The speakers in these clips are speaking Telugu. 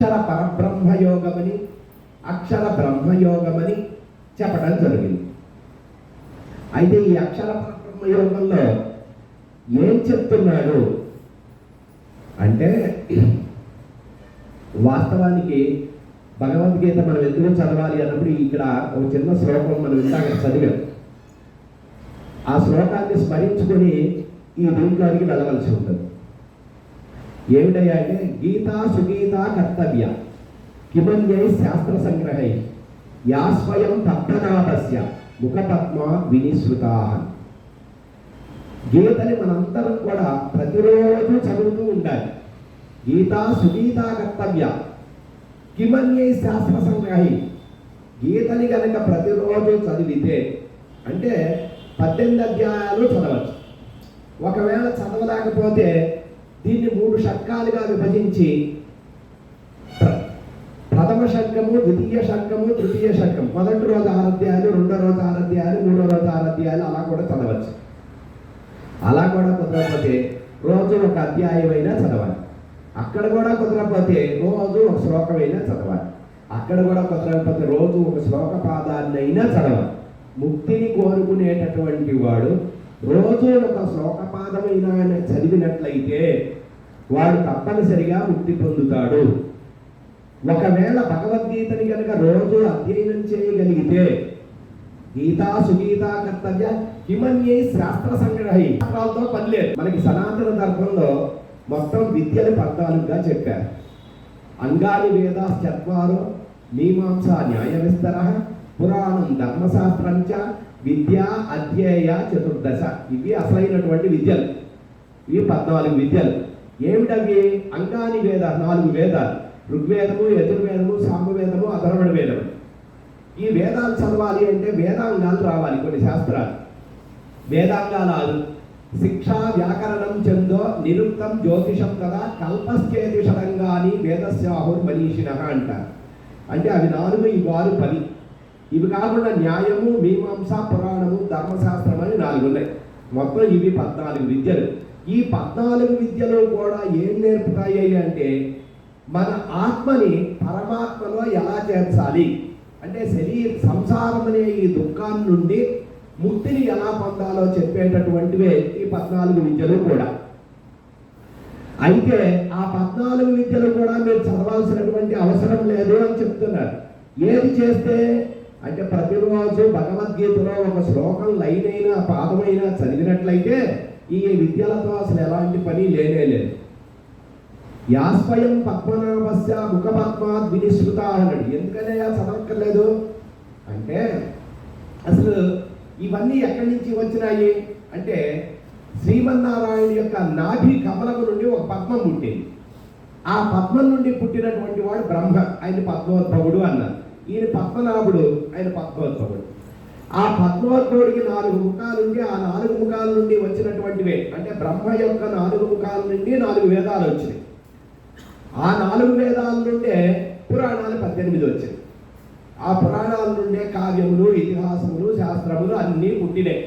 అక్షర పరబ్రహ్మయోగమని అక్షర బ్రహ్మయోగమని చెప్పడం జరిగింది. అయితే ఈ అక్షర పరబ్రహ్మయోగంలో ఏం చెప్తున్నాడు? అంటే వాస్తవానికి భగవద్గీత మనం ఎందుకు చదవాలి అన్నప్పుడు ఇక్కడ ఒక చిన్న శ్లోకం మనం ఇందాక చదివాం. ఆ శ్లోకాన్ని స్మరించుకొని ఈ దీంట్లోనికి వెళ్ళవలసి ఉంటుంది. ఏమిటయ్యా అంటే గీత సుగీత కర్తవ్య. కిమన్యై శాస్త్ర సంగ్రహై యా స్వయం తత్వనాథస్య. ముఖపద్మ వినిశ్రుతా. గీతని మనందరం కూడా ప్రతిరోజు చదువుతూ ఉండాలి. గీత సుగీత కర్తవ్య. కిమన్యై శాస్త్ర సంగ్రహి గీతని కనుక ప్రతిరోజు చదివితే అంటే పద్దెనిమిది అధ్యాయాలు చదవచ్చు. ఒకవేళ చదవలేకపోతే దీన్ని మూడు షట్కాలుగా విభజించి ప్రథమ షట్కము ద్వితీయ షట్కము తృతీయ షట్కం మొదటి రోజు ఆరు రెండో రోజు ఆరు మూడో రోజు ఆరు అలా కూడా చదవచ్చు. అలా కూడా కుదరకపోతే రోజు ఒక అధ్యాయమైనా చదవాలి. అక్కడ కూడా కుదరకపోతే రోజు ఒక శ్లోకమైనా చదవాలి. అక్కడ కూడా కుదరకపోతే రోజు ఒక శ్లోక పాదాన్నైనా చదవాలి. ముక్తిని కోరుకునేటటువంటి వాడు రోజు ఒక శోకపాదమైన ఆయన చదివినట్లయితే వాడు తప్పనిసరిగా ముక్తి పొందుతాడు. ఒకవేళ భగవద్గీతని కనుక రోజు అధ్యయనం చేయగలిగితే గీతా సుగీత కర్తవ్య హిమన్యై శాస్త్ర సంగ్రహి శాస్త్రాలతో పని లేదు. మనకి సనాతన ధర్మంలో మొత్తం విద్యలు పద్నాలుగుగా చెప్పారు. అంగాని వేదా చత్వారో మీమాంస న్యాయ విస్తర పురాణం ధర్మశాస్త్రంచ విద్య అధ్యేయ చతుర్దశ. ఇవి అసలైనటువంటి విద్యలు. ఇవి పద్నాలుగు విద్యలు. ఏమిటవి? అంగాని వేద నాలుగు వేదాలు. ఋగ్వేదము యజుర్వేదము సామవేదము అధర్వణ వేదము. ఈ వేదాలు చదవాలి అంటే వేదాంగాలు రావాలి కొన్ని శాస్త్రాలు. వేదాంగాలు శిక్ష వ్యాకరణం చెందో నిరుక్తం జ్యోతిషం కదా కల్పశ్చేతి షడంగాని వేదస్యాహుర్ మనీషిణ అంటారు. అంటే అవి నాలుగు ఈ వారు పని. ఇవి కాకుండా న్యాయము మీమాంస పురాణము ధర్మశాస్త్రం అని నాలుగు ఉన్నాయి మొత్తం ఇవి పద్నాలుగు విద్యలు. ఈ పద్నాలుగు విద్యలు కూడా ఏం నేర్పుతాయి అంటే మన ఆత్మని పరమాత్మలో ఎలా చేర్చాలి? అంటే శరీర సంసారం అనే ఈ దుఃఖాన్ని నుండి ముక్తిని ఎలా పొందాలో చెప్పేటటువంటివే ఈ పద్నాలుగు విద్యలు కూడా. అయితే ఆ పద్నాలుగు విద్యలు కూడా మీరు చదవాల్సినటువంటి అవసరం లేదు అని చెప్తున్నారు. ఏది చేస్తే అంటే ప్రతిరోజు భగవద్గీతలో ఒక శ్లోకం లైన్ అయినా పాదమైనా చదివినట్లయితే ఈ విద్యలతో అసలు ఎలాంటి పని లేనే లేదు. యాస్వయం పద్మనాభస్య ముఖపద్మాత్ వినిశ్రుత అన్నాడు. ఎందుకనే చదవక్కర్లేదు? అంటే అసలు ఇవన్నీ ఎక్కడి నుంచి వచ్చినాయి? అంటే శ్రీమన్నారాయణ యొక్క నాభి కమలము నుండి ఒక పద్మం పుట్టింది. ఆ పద్మం నుండి పుట్టినటువంటి వాడు బ్రహ్మ ఆయన పద్మోద్భవుడు అన్నారు ఈయన పద్మనాభుడు ఆయన పద్మోద్భవుడు ఆ పద్మోద్భవుడికి నాలుగు ముఖాలు నుండి ఆ నాలుగు ముఖాల నుండి వచ్చినటువంటివే. అంటే బ్రహ్మ యొక్క నాలుగు ముఖాల నుండి నాలుగు వేదాలు వచ్చినాయి. ఆ నాలుగు వేదాల నుండే పురాణాలు పద్దెనిమిది వచ్చాయి ఆ పురాణాల నుండే కావ్యములు ఇతిహాసములు శాస్త్రములు అన్నీ పుట్టినాయి.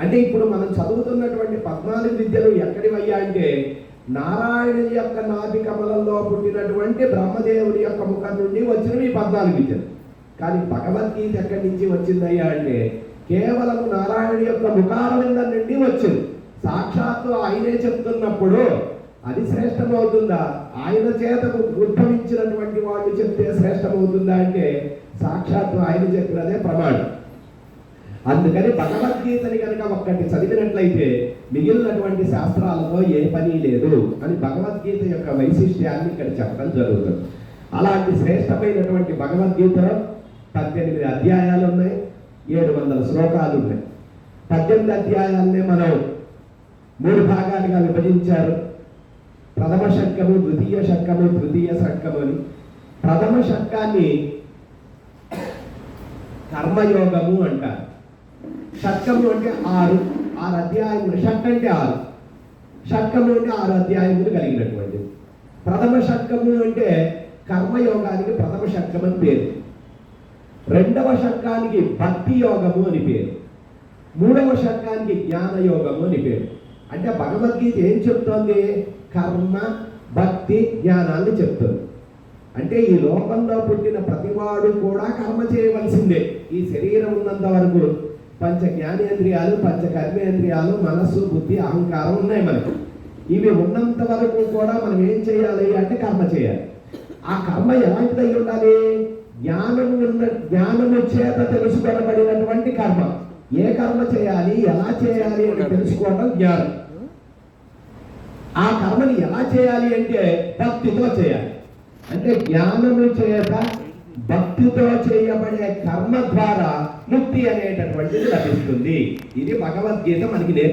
అంటే ఇప్పుడు మనం చదువుతున్నటువంటి పద్నాలుగు విద్యలు ఎక్కడివయ్యా అంటే నారాయణుని యొక్క నాభి కమలంలో పుట్టినటువంటి బ్రహ్మదేవుని యొక్క ముఖం నుండి వచ్చినవి ఈ పద్నాలుగు విద్యలు. కానీ భగవద్గీత ఎక్కడి నుంచి వచ్చిందయ్యా అంటే కేవలం నారాయణుడి యొక్క ముఖారవింద నుండి వచ్చింది. సాక్షాత్తు ఆయనే చెప్తున్నప్పుడు అది శ్రేష్టమవుతుందా? ఆయన చేత ఉద్భవించినటువంటి వాళ్ళు చెప్తే శ్రేష్టమవుతుందా అంటే సాక్షాత్తు ఆయన చెప్పినదే ప్రమాణం. అందుకని భగవద్గీతని కనుక ఒక్కటి చదివినట్లయితే మిగిలినటువంటి శాస్త్రాలతో ఏ పని లేదు అని భగవద్గీత యొక్క వైశిష్ట్యాన్ని ఇక్కడ చెప్పడం జరుగుతుంది. అలాంటి శ్రేష్టమైనటువంటి భగవద్గీతలో పద్దెనిమిది అధ్యాయాలు ఉన్నాయి ఏడు వందల శ్లోకాలు ఉన్నాయి. పద్దెనిమిది అధ్యాయాలనే మనం మూడు భాగాలుగా విభజించారు. ప్రథమ శంఖము ద్వితీయ శంఖము తృతీయ శంఖము అని. ప్రథమ శంఖాన్ని కర్మయోగము అంటారు. షట్కంలో అంటే ఆరు ఆరు అధ్యాయములు. షట్ అంటే ఆరు. షట్కంలో అంటే ఆరు అధ్యాయములు కలిగినటువంటిది ప్రథమ షట్కము అంటే కర్మయోగానికి ప్రథమ షట్కం అని పేరు. రెండవ షట్కానికి భక్తి యోగము అని పేరు. మూడవ షట్కానికి జ్ఞాన యోగము అని పేరు. అంటే భగవద్గీత ఏం చెప్తోంది? కర్మ భక్తి జ్ఞానాన్ని చెప్తుంది. అంటే ఈ లోకంలో పుట్టిన ప్రతివాడు కూడా కర్మ చేయవలసిందే. ఈ శరీరం ఉన్నంత వరకు పంచ జ్ఞానేంద్రియాలు పంచ కర్మేంద్రియాలు మనస్సు బుద్ధి అహంకారం ఉన్నాయి మనకి. ఇవి ఉన్నంత వరకు కూడా మనం ఏం చేయాలి అంటే కర్మ చేయాలి. ఆ కర్మ ఎలాంటిదై ఉండాలి? జ్ఞానం ఉన్న జ్ఞానము చేత తెలుసుకొనబడినటువంటి కర్మ. ఏ కర్మ చేయాలి? ఎలా చేయాలి అని తెలుసుకోవడం జ్ఞానం. ఆ కర్మని ఎలా చేయాలి అంటే భక్తితో చేయాలి. అంటే జ్ఞానము చేత భక్తితో చేయబడే కర్మ ద్వారా ముక్తి అనేటటువంటిది లభిస్తుంది. ఇది భగవద్గీత మనకి నేర్పు